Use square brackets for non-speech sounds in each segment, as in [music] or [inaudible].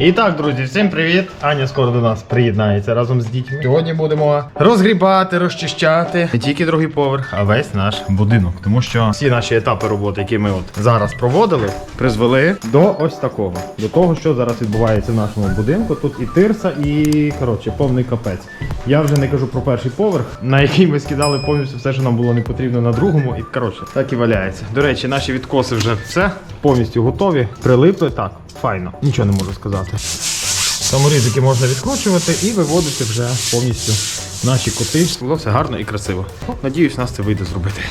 І так, друзі, всім привіт! Аня скоро до нас приєднається разом з дітьми. Сьогодні будемо розгрібати, розчищати не тільки другий поверх, а весь наш будинок. Тому що всі наші етапи роботи, які ми от зараз проводили, призвели до ось такого. До того, що зараз відбувається в нашому будинку. Тут і тирса, і коротше, повний капець. Я вже не кажу про перший поверх, на який ми скидали повністю все, що нам було не потрібно на другому, і коротше, так і валяється. До речі, наші відкоси вже все повністю готові, прилипли. Так, файно, нічого не можу сказати. Саморізики можна відкручувати і виводити вже повністю наші коти. Було все гарно і красиво. Надіюсь, нас це вийде зробити.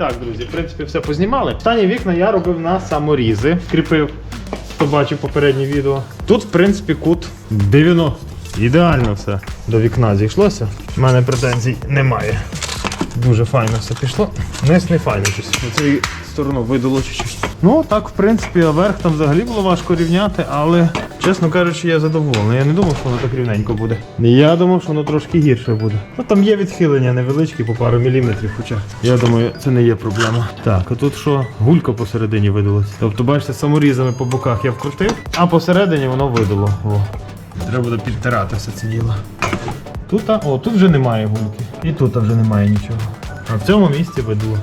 Так, друзі, в принципі, все познімали. Останні вікна я робив на саморізи. Кріпив, хто бачив попереднє відео. Тут, в принципі, кут 90. Ідеально все до вікна зійшлося. У мене претензій немає. Дуже файно все пішло. Низ не файно щось. Видало чуть-чуть. Ну так, в принципі, верх там взагалі було важко рівняти, але, чесно кажучи, я задоволений. Я не думав, що воно так рівненько буде. Я думав, що воно трошки гірше буде. Ну там є відхилення невеличкі по пару міліметрів, хоча я думаю, це не є проблема. Так, а тут що? Гулька посередині видалась. Тобто, бачите, саморізами по боках я вкрутив, а посередині воно видало. О. Треба буде підтирати все це діло. Тут, о, тут вже немає гульки. І тут вже немає нічого. А в цьому місці видуло.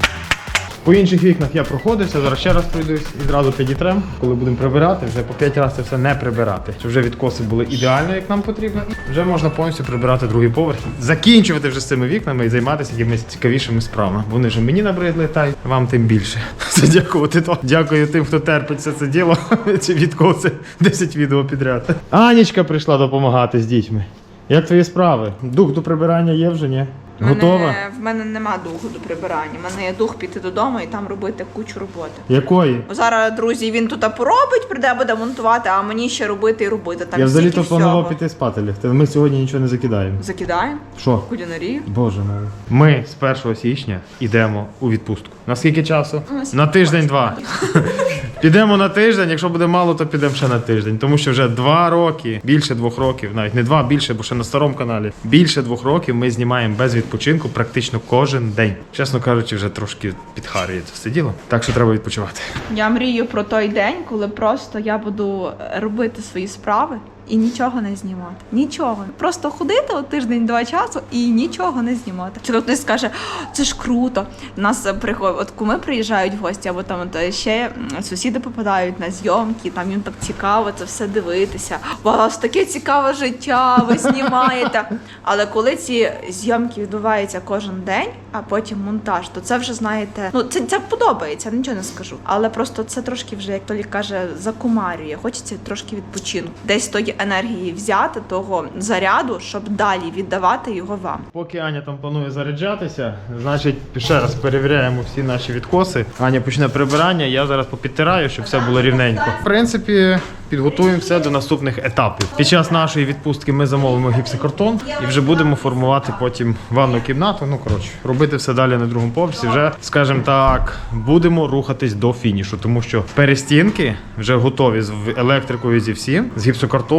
По інших вікнах я проходився, зараз ще раз пройдусь і зразу підітрем, коли будемо прибирати, вже по 5 разів це все не прибирати. Щоб вже відкоси були ідеально, як нам потрібно. Вже можна повністю прибирати другий поверх. Закінчувати вже з цими вікнами і займатися якимись цікавішими справами. Вони ж мені набридли, та й вам тим більше. [laughs] Це дякувати то. Дякую тим, хто терпить все це діло. [laughs] Ці відкоси 10 відео підряд. Анічка прийшла допомагати з дітьми. Як твої справи? Дух до прибирання є вже, ні? Мене- Готова? В мене нема духу до прибирання. У мене є дух піти додому і там робити кучу роботи. Якої? Бо Зараз, друзі, він тут поробить, прийде, буде монтувати, а мені ще робити і робити. Там Я взагалі то планував піти спати лягти. Ми сьогодні нічого не закидаємо. Закидаємо Що? кулінарію. Боже мой. Ми з 1 січня йдемо у відпустку. На скільки часу? Ну, На тиждень-два. [laughs] Підемо на тиждень, якщо буде мало, то підемо ще на тиждень. Тому що вже два роки, більше двох років, навіть не два, більше, бо ще на старому каналі. Більше двох років ми знімаємо без відпочинку практично кожен день. Чесно кажучи, вже трошки підхарює це все діло. Так що треба відпочивати. Я мрію про той день, коли просто я буду робити свої справи. І нічого не знімати. Нічого. Просто ходити от тиждень-два часу і нічого не знімати. Чи хтось скаже, це ж круто. Нас приходять, от куми приїжджають в гості, або там от ще сусіди попадають на зйомки, там їм так цікаво це все дивитися. У вас таке цікаве життя, ви знімаєте. [laughs] Але коли ці зйомки відбуваються кожен день, а потім монтаж, то це вже знаєте, ну це, це подобається, нічого не скажу. Але просто це трошки вже, як Толік каже, закумарює. Хочеться трошки відпочинку. Десь тої енергії взяти, того заряду, щоб далі віддавати його вам. Поки Аня там планує заряджатися, значить ще раз перевіряємо всі наші відкоси. Аня почне прибирання, я зараз попідтираю, щоб все було рівненько. В принципі, підготуємо все до наступних етапів. Під час нашої відпустки ми замовимо гіпсокартон і вже будемо формувати потім ванну кімнату. Ну коротше, робити все далі на другому поверсі. Вже, скажімо так, будемо рухатись до фінішу, тому що перестінки вже готові з електрикою зі всім, з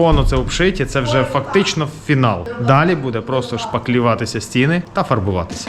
гіпсокартону, це обшиті. Це вже фактично фінал. Далі буде просто шпаклюватися стіни та фарбуватися.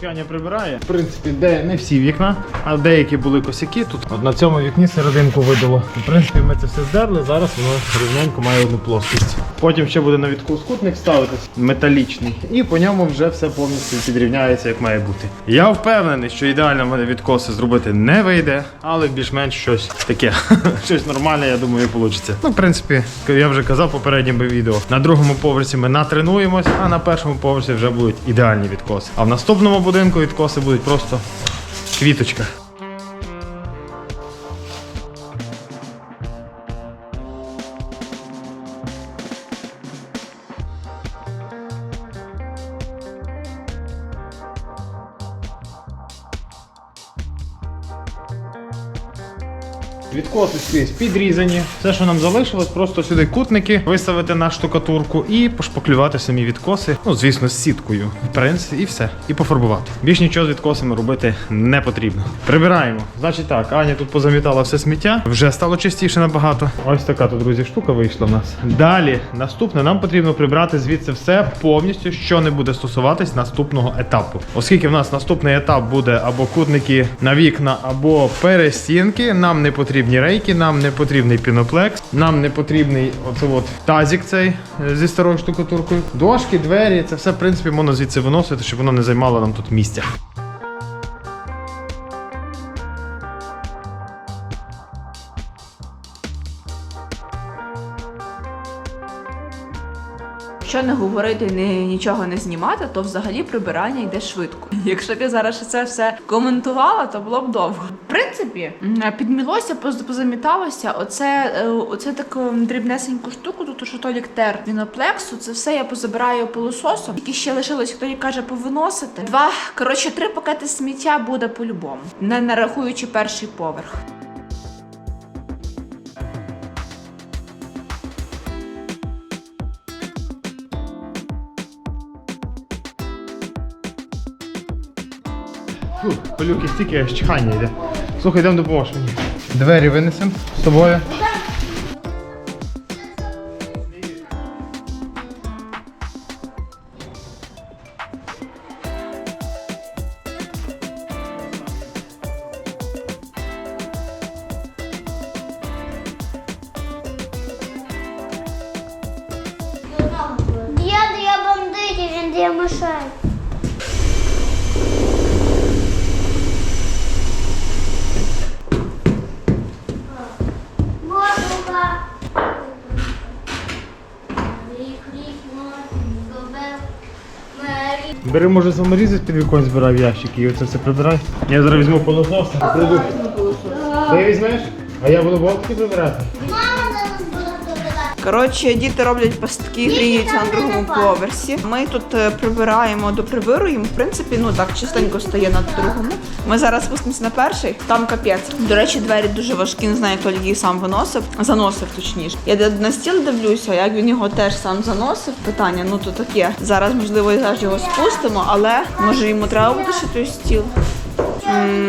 Поки Аня прибирає. В принципі, де не всі вікна, а деякі були косяки тут. От на цьому вікні серединку видало. В принципі, ми це все здерли. Зараз воно рівненько має одну плоскость. Потім ще буде на відку скутник ставитись металічний, і по ньому вже все повністю підрівняється, як має бути. Я впевнений, що ідеально в мене відкоси зробити не вийде, але більш-менш щось таке, [laughs] щось нормальне, я думаю, вийде. Ну, в принципі, я вже казав в попередньому відео. На другому поверсі ми натренуємось, а на першому поверсі вже будуть ідеальні відкоси. А в наступному будинку відкоси будуть просто квіточка. Скрізь підрізані. Все, що нам залишилось, просто сюди кутники виставити на штукатурку і пошпаклювати самі відкоси. Ну, звісно, з сіткою. В принципі, і все. І пофарбувати. Більш нічого з відкосами робити не потрібно. Прибираємо. Значить так, Аня тут позамітала все сміття. Вже стало чистіше набагато. Ось така тут, друзі, штука вийшла в нас. Далі, наступне, нам потрібно прибрати звідси все повністю, що не буде стосуватись наступного етапу. Оскільки в нас наступний етап буде або кутники на вікна, або перестінки, нам не потрібні рейки, нам не потрібний піноплекс, нам не потрібний оце от тазік цей е, зі старою штукатуркою. Дошки, двері, це все в принципі можна звідси виносити, щоб воно не займало нам тут місця. Якщо не говорити, не, нічого не знімати, то взагалі прибирання йде швидко. Якщо б я зараз це все коментувала, то було б довго. В принципі, підмілося, поз- позаміталося. Оце, е, оце таку дрібнесеньку штуку, тут що Толік тер віноплексу. Це все я позабираю пилососом. Тільки ще лишилось, хто каже, повиносити. Два, коротше, три пакети сміття буде по-любому, не нарахуючи перший поверх. Пилюки стільки аж йде. Слухай, йдемо допоможеш мені. Двері винесемо з тобою. Бери, може, саморізи з під вікон збирав ящики і оце все прибирай. Я зараз візьму полосос. Прийду. Ти візьмеш? А я буду болтики прибирати. Коротше, діти роблять пастки, гріються на другому поверсі. Ми тут е, прибираємо, доприбируємо. В принципі, ну так чистенько стає на другому. Ми зараз спустимося на перший, там капець. До речі, двері дуже важкі, не знаю, хто її сам виносив, заносив точніше. Я на стіл дивлюся, як він його теж сам заносив. Питання, ну то таке. Зараз, можливо, і зараз його спустимо, але може йому треба буде ще той стіл.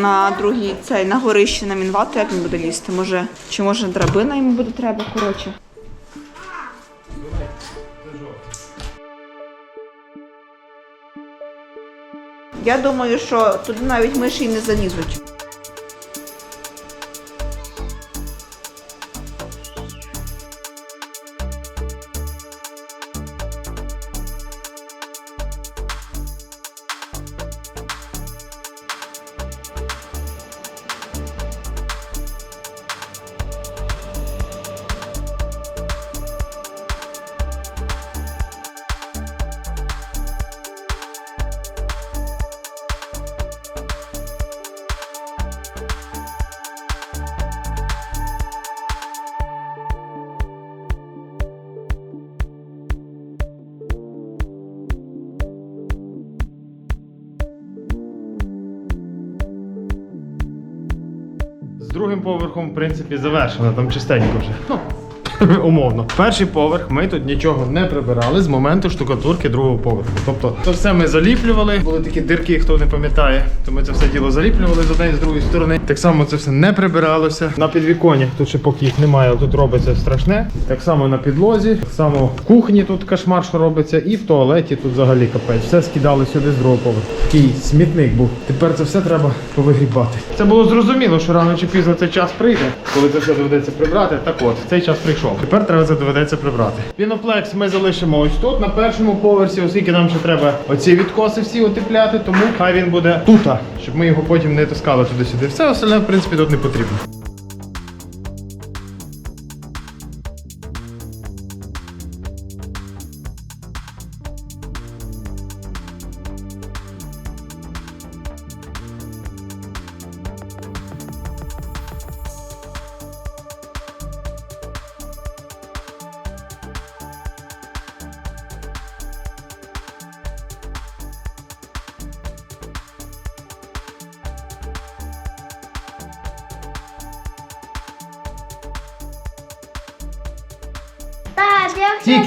На другій цей на горище на мінвату, як він буде лізти. Може, чи може драбина йому буде треба, коротше. Я думаю, що туди навіть миші не залізуть. Другим поверхом, в принципі, завершено, там чистенько вже. [laughs] Умовно. Перший поверх ми тут нічого не прибирали з моменту штукатурки другого поверху. Тобто, це все ми заліплювали. Були такі дирки, хто не пам'ятає. То ми це все діло заліплювали з однієї з другої сторони. Так само це все не прибиралося. На підвіконнях тут ще поки їх немає, тут робиться страшне. Так само на підлозі, так само в кухні тут кошмар, що робиться, і в туалеті тут взагалі капець. Все скидали сюди з другого поверху. Такий смітник був. Тепер це все треба повигрібати. Це було зрозуміло, що рано чи пізно цей час прийде, коли це все доведеться прибрати. Так от, цей час прийшов. Тепер треба це доведеться прибрати. Піноплекс ми залишимо ось тут, на першому поверсі, оскільки нам ще треба оці відкоси всі утепляти, тому хай він буде тут, щоб ми його потім не таскали туди-сюди. Все остальне, в принципі, тут не потрібно.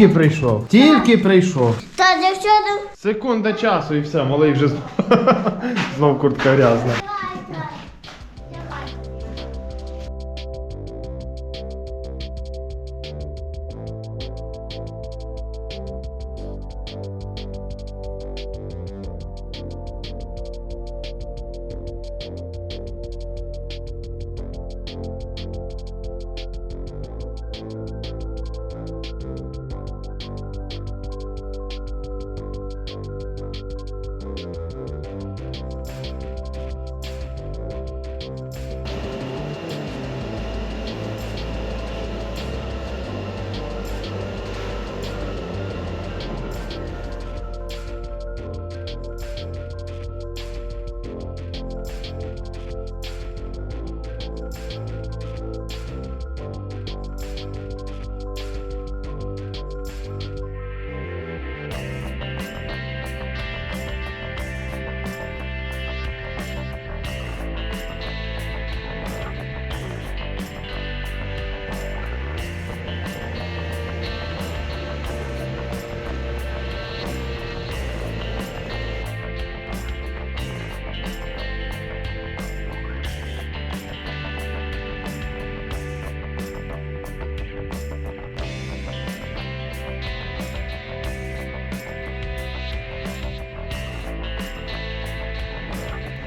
Тільки прийшов. Тільки прийшов. Та дівчата. Секунда часу і все, малий вже [laughs] знов, куртка грязна.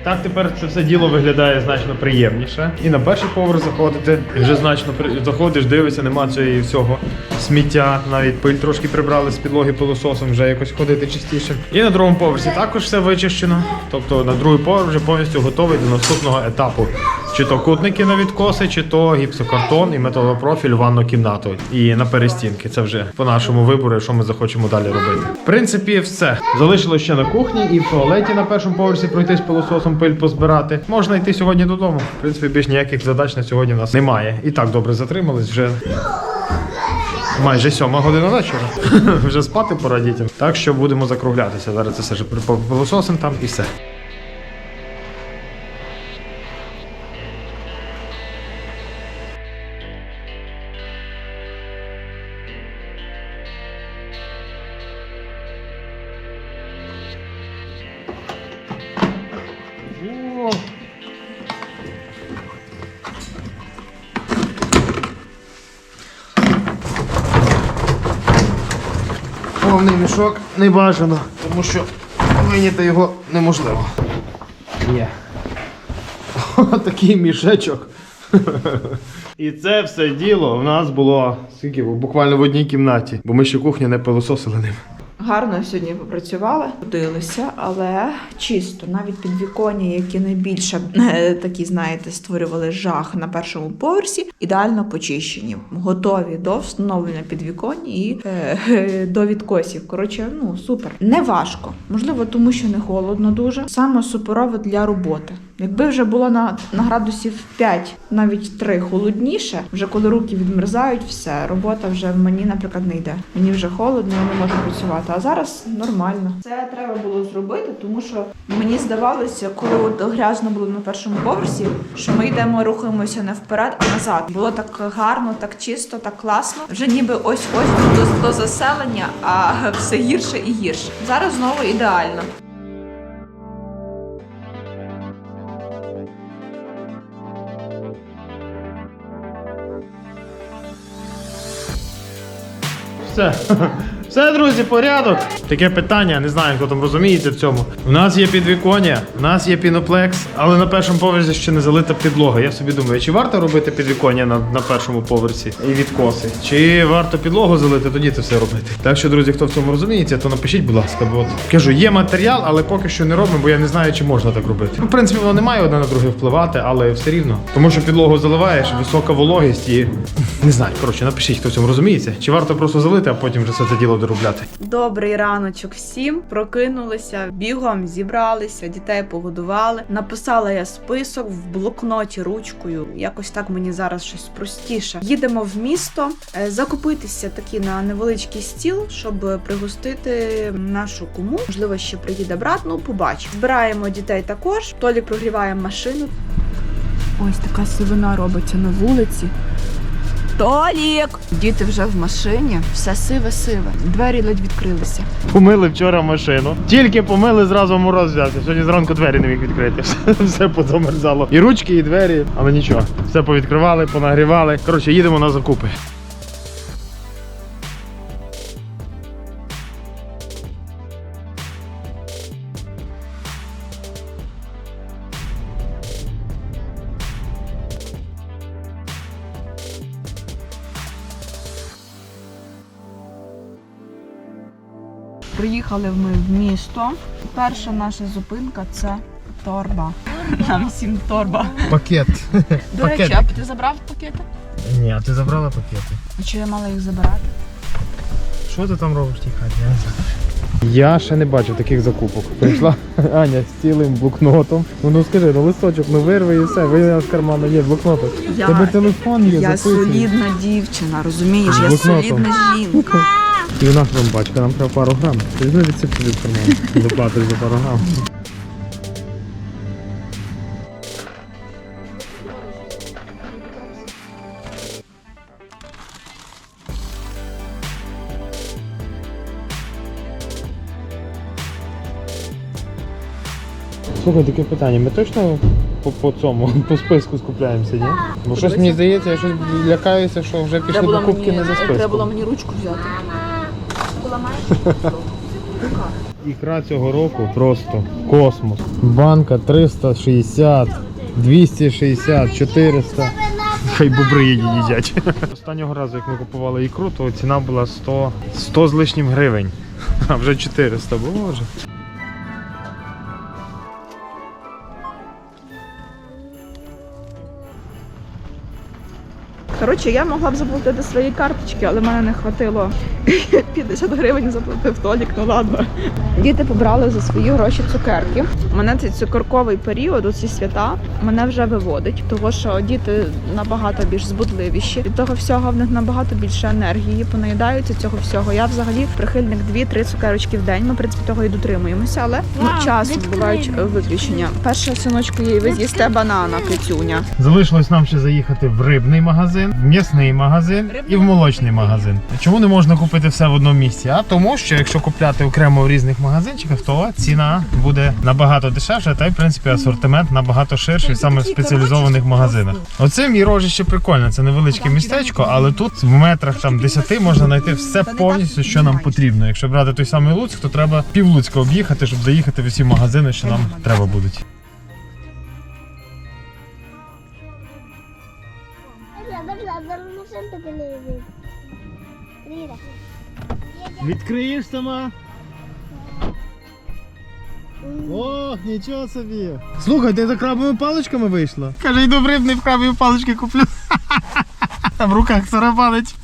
Так тепер це все діло виглядає значно приємніше. І на перший поверх заходити вже значно при... заходиш, дивишся, нема цієї всього сміття, навіть пиль трошки прибрали з підлоги пилососом, вже якось ходити частіше. І на другому поверсі також все вичищено. Тобто на другий поверх вже повністю готовий до наступного етапу. Чи то кутники на відкоси, чи то гіпсокартон і металопрофіль ванну кімнату. І на перестінки. Це вже по нашому вибору, що ми захочемо далі робити. В принципі, все. Залишилось ще на кухні і в туалеті на першому поверсі пройтись пилососом, пиль позбирати. Можна йти сьогодні додому. В принципі, більш ніяких задач на сьогодні в нас немає. І так добре затримались вже. Майже сьома година вечора. [laughs] Вже спати пора дітям. Так що будемо закруглятися. Зараз це все ж пилососим там і все. Повний мішок не бажано, тому що виняти його неможливо. Є. Такий мішечок. І це все діло в нас було скільки, буквально в одній кімнаті, бо ми ще кухню не пилососили ним. Гарно сьогодні попрацювали, трудилися, але чисто, навіть підвіконня, які найбільше е, такі, знаєте, створювали жах на першому поверсі, ідеально почищені, готові до встановлення підвіконня і е, [laughs] до відкосів. Коротше, ну супер. Не важко. Можливо, тому що не холодно дуже. Саме суперове для роботи. Якби вже було на, на градусів 5, навіть 3 холодніше, вже коли руки відмерзають, все, робота вже мені, наприклад, не йде. Мені вже холодно, я не можу працювати. А зараз нормально. Це треба було зробити, тому що мені здавалося, коли от грязно було на першому поверсі, що ми йдемо, рухаємося не вперед, а назад. Було так гарно, так чисто, так класно. Вже ніби ось ось до, до заселення, а все гірше і гірше. Зараз знову ідеально. Все. Все, друзі, порядок. Таке питання, не знаю, хто там розуміється в цьому. У нас є підвіконня, у нас є піноплекс, але на першому поверсі ще не залита підлога. Я собі думаю, чи варто робити підвіконня на, на першому поверсі і відкоси? Чи варто підлогу залити, тоді це все робити. Так що, друзі, хто в цьому розуміється, то напишіть, будь ласка, бо кажу, є матеріал, але поки що не робимо, бо я не знаю, чи можна так робити. Ну, в принципі, воно не має одне на друге впливати, але все рівно. Тому що підлогу заливаєш, висока вологість і [laughs] не знаю. Коротше, напишіть, хто в цьому розуміється. Чи варто просто залити, а потім вже все це діло доробляти. Добрий раночок всім. Прокинулися, бігом зібралися, дітей погодували. Написала я список в блокноті ручкою. Якось так мені зараз щось простіше. Їдемо в місто е, закупитися таки на невеличкий стіл, щоб пригостити нашу куму. Можливо, ще приїде брат. Ну, побачимо. Збираємо дітей також. Толік прогріває машину. Ось така сивина робиться на вулиці. Толік! Діти вже в машині, все сиве-сиве. Двері ледь відкрилися. Помили вчора машину. Тільки помили, зразу мороз взявся. Сьогодні зранку двері не міг відкрити. [laughs] Все, все позамерзало. І ручки, і двері, але нічого. Все повідкривали, понагрівали. Коротше, їдемо на закупи. Приїхали ми в місто. Перша наша зупинка це торба. Нам всім торба. Пакет. До речі, а ти забрав пакети? Ні, а ти забрала пакети. А чи я мала їх забирати? Що ти там робиш в тій хаті? Я не знаю. Я ще не бачив таких закупок. Прийшла Аня з цілим блокнотом. Ну, ну скажи, ну листочок, ну вирви і все, вийняв з карману, є блокнотик. Я- Тебе телефон є, Я записуй. солідна дівчина, розумієш? Я блокнотом. солідна жінка. І в нас вам бачка, нам треба пару грам. Візьми відсип собі в карман. Доплатиш за пару грам. Слухай, таке питання, ми точно по, по цьому, по списку скупляємося, ні? Бо щось мені здається, я щось лякаюся, що вже пішли покупки не за списком. мені ручку взяти. [laughs] Ікра цього року просто космос. Банка 360, 260, 400. Хай бобри її їдять. [laughs] Останнього разу, як ми купували ікру, то ціна була 100, 100 з лишнім гривень. [laughs] А вже 400, боже. Коротше, я могла б заплатити свої карточки, але мене не хватило [laughs] 50 гривень заплатив Толік, ну ладно. Діти побрали за свої гроші цукерки. Мене цей цукерковий період, оці свята, мене вже виводить, тому що діти набагато більш збудливіші. Від того всього в них набагато більше енергії, понаїдаються цього всього. Я взагалі прихильник 2-3 цукерочки в день. Ми в принципі того і дотримуємося, але ну, Вау, часом бувають виключення. Перша синочку їй ви з'їсте банана, кицюня. Залишилось нам ще заїхати в рибний магазин, м'ясний магазин і в молочний магазин. Чому не можна купити все в одному місці? А тому, що якщо купляти окремо в різних магазинчиках, то ціна буде набагато дешевша, та й в принципі асортимент набагато ширший саме в спеціалізованих магазинах. Оце мірожище прикольне, це невеличке містечко, але тут в метрах там 10 можна знайти все повністю, що нам потрібно. Якщо брати той самий Луцьк, то треба пів Луцька об'їхати, щоб заїхати в усі магазини, що нам треба будуть. Відкриєш сама? Ох, нічого собі. Слухай, ти за крабовими паличками вийшла? Каже, йду в рибний в крабові палички куплю. [laughs] Там в руках сарабанить.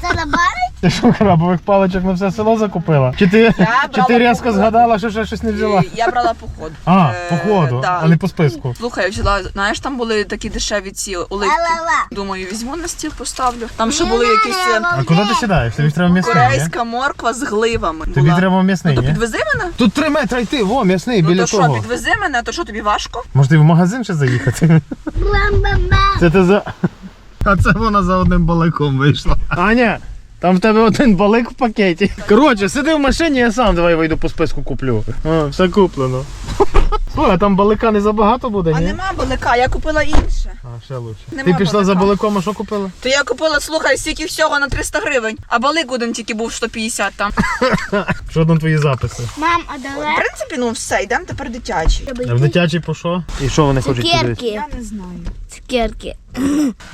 Тарабарить? Ти що, крабових паличок на все село закупила? Чи ти, чи брала ти різко походу. згадала, що ще щось не взяла? Я брала походу. А, Е, по ходу, да. а не по списку. Слухай, я взяла, знаєш, там були такі дешеві ці оливки. Думаю, візьму на стіл, поставлю. Там ще були якісь е, А куди ти сідаєш? Тобі ж треба м'ясний, ні? корейська морква з гливами. Тобі була. треба м'ясний, Ну то ні? підвези мене. Тут три метри йти, во, м'ясний, Ну біля то що, того. підвези мене, то що тобі важко? Може ти в магазин ще заїхати? Це ти за. [laughs] А це вона за одним баликом вийшла. Аня, там в тебе один балик в пакеті. Коротше, сиди в машині, я сам давай вийду по списку куплю. А, все куплено. Слухай, а там балика не забагато буде, А ні? нема балика, я купила інше. А, ще лучше. Нема Ти пішла за балика. баликом, а що купила? То я купила, слухай, стільки всього на 300 гривень, а балик один тільки був 150 там. [laughs] Що там твої записи? Мам, а В давай принципі, ну все, йдемо тепер дитячий. А в дитячий по що? І що вони хочуть туди? цукерки. Я не знаю. Цукерки.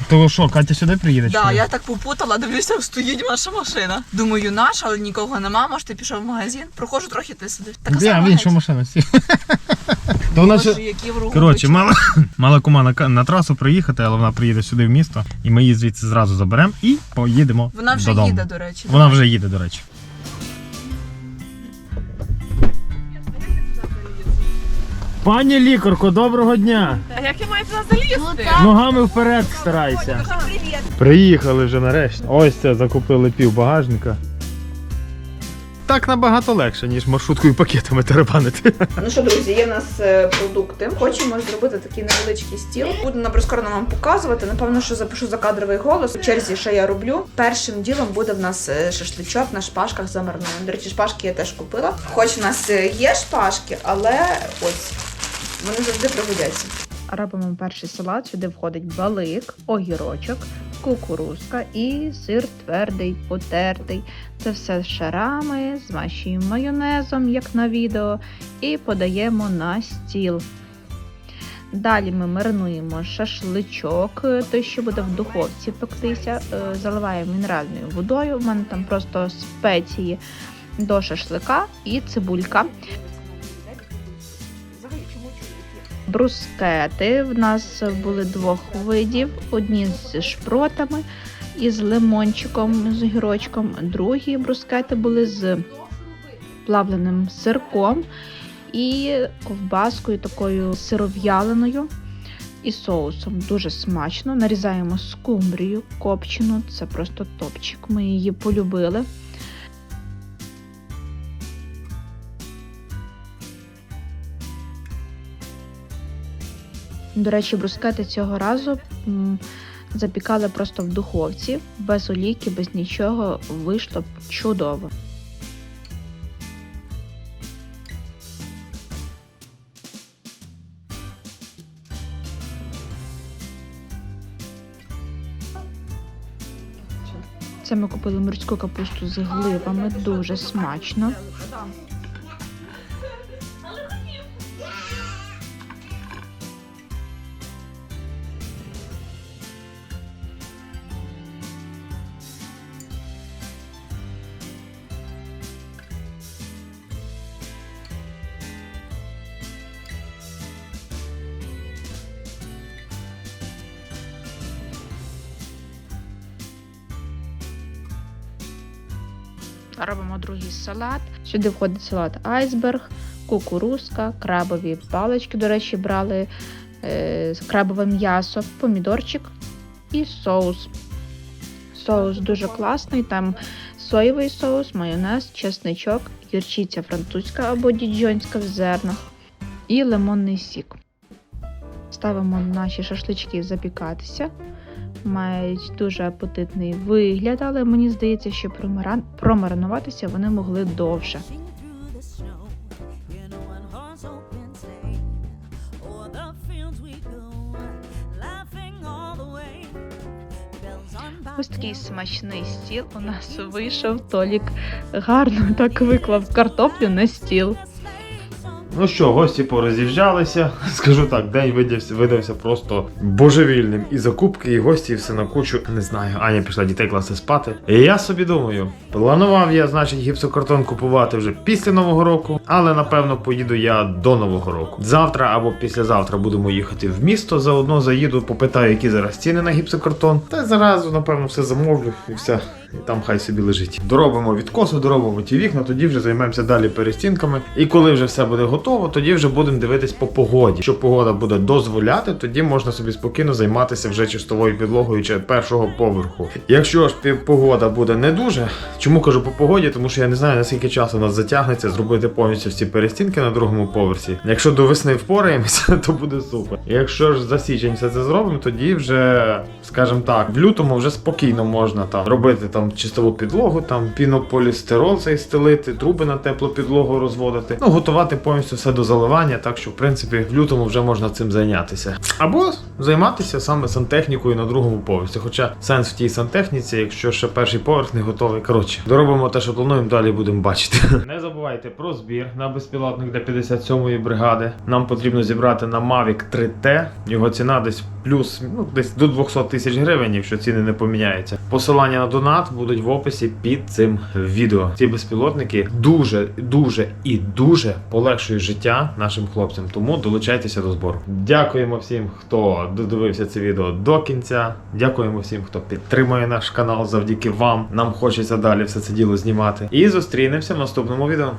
То що, Катя сюди приїде? чи Да, ні? я так попутала, дивлюся, стоїть наша машина. Думаю, наша, але нікого нема. Може, ти пішов в магазин. Проходжу трохи, ти сидиш. Така Де, сама в іншу машину сі. [laughs] То вона ще... Коротше, мала, мала кума на, на трасу приїхати, але вона приїде сюди в місто, і ми її звідси зразу заберемо і поїдемо Вона вже додому. їде, до речі. Вона вже їде, до речі. Пані лікарко, доброго дня! А як я маю туди залізти? Ногами вперед старайся. Привіт. Приїхали вже нарешті. Ось це закупили пів багажника. Так набагато легше, ніж маршруткою пакетами теребанити. Ну що, друзі, є в нас е, продукти. Хочемо зробити такий невеличкий стіл. Буду на прискорено вам показувати. Напевно, що запишу за кадровий голос. У черзі, що я роблю. Першим ділом буде в нас е, шашличок на шпажках замаринований. До речі, шпажки я теж купила. Хоч в нас е, є шпажки, але ось вони завжди пригодяться. Робимо перший салат. Сюди входить балик, огірочок, кукурузка і сир твердий, потертий. Це все з шарами, змащуємо майонезом, як на відео, і подаємо на стіл. Далі ми маринуємо шашличок, той, що буде в духовці пектися, е, заливаємо мінеральною водою. У мене там просто спеції до шашлика і цибулька. Брускети в нас були двох видів: одні з шпротами і з лимончиком, з гірочком. Другі брускети були з плавленим сирком і ковбаскою такою сиров'яленою і соусом. Дуже смачно. Нарізаємо скумбрію копчену. Це просто топчик. Ми її полюбили. До речі, брускети цього разу запікали просто в духовці, без олійки, без нічого. Вийшло чудово. Це ми купили морську капусту з гливами, дуже смачно. Салат. Сюди входить салат айсберг, кукурузка, крабові палички. До речі, брали е, крабове м'ясо, помідорчик і соус. Соус дуже класний. Там соєвий соус, майонез, чесничок, гірчиця французька або діджонська в зернах і лимонний сік. Ставимо наші шашлички запікатися. Мають дуже апетитний вигляд, але мені здається, що промаринуватися вони могли довше. Ось такий смачний стіл у нас вийшов. Толік гарно так виклав картоплю на стіл. Ну що, гості пороз'їжджалися. [laughs] Скажу так, день видався, видався просто божевільним. І закупки, і гості, і все на кучу. Не знаю. Аня пішла дітей класти спати. І я собі думаю, планував я, значить, гіпсокартон купувати вже після Нового року, але напевно поїду я до Нового року. Завтра або післязавтра будемо їхати в місто. Заодно заїду, попитаю, які зараз ціни на гіпсокартон. Та заразу, напевно, все замовлю і все. І там хай собі лежить. Доробимо відкоси, доробимо ті вікна, тоді вже займемося далі перестінками. І коли вже все буде готово, тоді вже будемо дивитись по погоді. Якщо погода буде дозволяти, тоді можна собі спокійно займатися вже чистовою підлогою чи першого поверху. Якщо ж погода буде не дуже, чому кажу по погоді, тому що я не знаю наскільки часу нас затягнеться зробити повністю всі перестінки на другому поверсі. Якщо до весни впораємося, [laughs] то буде супер. Якщо ж за січень все це зробимо, тоді вже, скажімо так, в лютому вже спокійно можна там робити там чистову підлогу, там пінополістирол стелити, труби на теплу підлогу розводити. Ну, готувати повністю все до заливання, так що в принципі в лютому вже можна цим зайнятися. Або займатися саме сантехнікою на другому поверсі. Хоча сенс в тій сантехніці, якщо ще перший поверх не готовий. Коротше, доробимо те, що плануємо, далі будемо бачити. [laughs] Не забувайте про збір на безпілотник для 57-ї бригади. Нам потрібно зібрати на Mavic 3T. Його ціна десь плюс ну, десь до 200 тисяч гривень, якщо ціни не поміняються. Посилання на донат будуть в описі під цим відео. Ці безпілотники дуже, дуже і дуже полегшують життя нашим хлопцям. Тому долучайтеся до збору. Дякуємо всім, хто додивився це відео до кінця. Дякуємо всім, хто підтримує наш канал. Завдяки вам. Нам хочеться далі все це діло знімати. І зустрінемося в наступному відео.